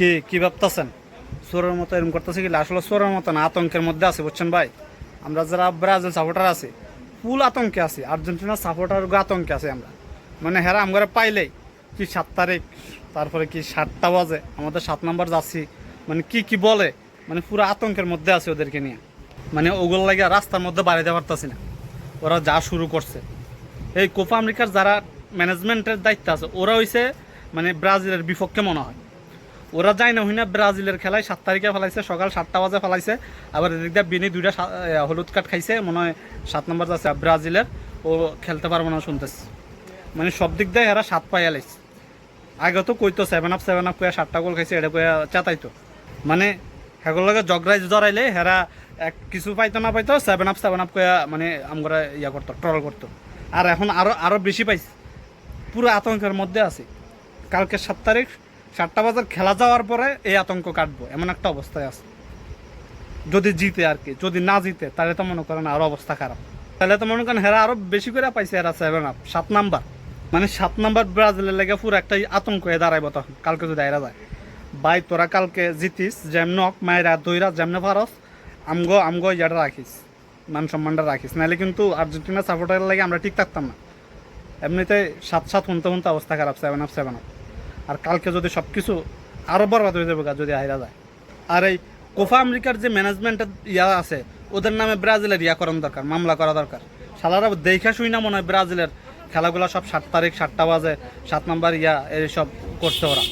কি কি ভাবতেছেন? চোরের মতো এরকম করতেছে কি? আসলে চোরের মতো না, আতঙ্কের মধ্যে আছে, বুঝছেন ভাই? আমরা যারা ব্রাজিল সাপোর্টার আছি ফুল আতঙ্কে আছি আর্জেন্টিনার সাপোর্টার আতঙ্কে আছি আমরা। মানে হেরা আমরা পাইলেই, কি সাত তারিখ, তারপরে কি সাতটা বাজে, আমাদের সাত নাম্বার যাচ্ছি মানে কি কি বলে মানে পুরো আতঙ্কের মধ্যে আছে ওদেরকে নিয়ে। মানে ওগুলো লাগে রাস্তার মধ্যে বাড়াইতে পারতাছি না। ওরা যা শুরু করছে। এই কোপা আমেরিকার যারা ম্যানেজমেন্টের দায়িত্ব আছে, ওরা হইছে মানে ব্রাজিলের বিপক্ষে মনে হয়। ওরা যায় না, হইনা ব্রাজিলের খেলায় সাত তারিখে ফেলাইছে, সকাল সাতটা বাজে ফেলাইছে। আবার এদিক দিয়ে বিনি দুইটা হলুদ কার্ড খাইছে, মনে হয় সাত নম্বর যাচ্ছে ব্রাজিলের। ও খেলতে পারব না শুনতেছে। মানে সব দিক দিয়ে এরা সাত পাই আলাইছে। আগে তো কইতো সেভেন আপ সেভেন আপ কইয়া সাতটা গোল খাইছে, এটা কইয়া চেতাইতো। মানে হেগুলো লাগে জগরাইজ জড়াইলে হেরা এক কিছু পাইতো না পাইতো সেভেন আপ সেভেন আপ কইয়া মানে আমরা ইয়া করতো ট্রল করতো। আর এখন আরও আরও বেশি পাইছে। পুরো আতঙ্কের মধ্যে আছে। কালকে সাত তারিখ সাতটা বাজার খেলা যাওয়ার পরে এই আতঙ্ক কাটবো, এমন একটা অবস্থায় আছে। যদি জিতে আর কি, যদি না জিতে, তাহলে তো মনে করেন আরও অবস্থা খারাপ। তাহলে তো মনে করেন হেরা আরও বেশি করে পাইছে এরা সেভেন আপ সাত নাম্বার। মানে সাত নাম্বার ব্রাজিলের লেগে পুরো একটা আতঙ্ক হয়ে দাঁড়াইব তখন, কালকে যদি এরা যায়। ভাই, তোরা কালকে জিতিস যেমন মায়েরা দইরা, যেমনে পারস, আমগো আমগো ইয়াটা রাখিস, মান সম্মানটা রাখিস। নাহলে কিন্তু আর্জেন্টিনা সাপোর্টারের লাগে আমরা ঠিক থাকতাম না। এমনিতে সাত সাত শুনতে শুনতে অবস্থা খারাপ সেভেন আপ সেভেন আপ আর কালকে যদি সব কিছু আরও বরবাদ হয়ে যাবে যদি হাইরা যায়। আর এই কোফা আমেরিকার যে ম্যানেজমেন্টের ইয়া আছে, ওদের নামে ব্রাজিলের ইয়া করানো দরকার, মামলা করা দরকার। সালারা দেখা শুই না মনে হয় ব্রাজিলের খেলাগুলো সব সাত তারিখ সাতটা বাজে, সাত নাম্বার ইয়া এইসব করছে ওরা।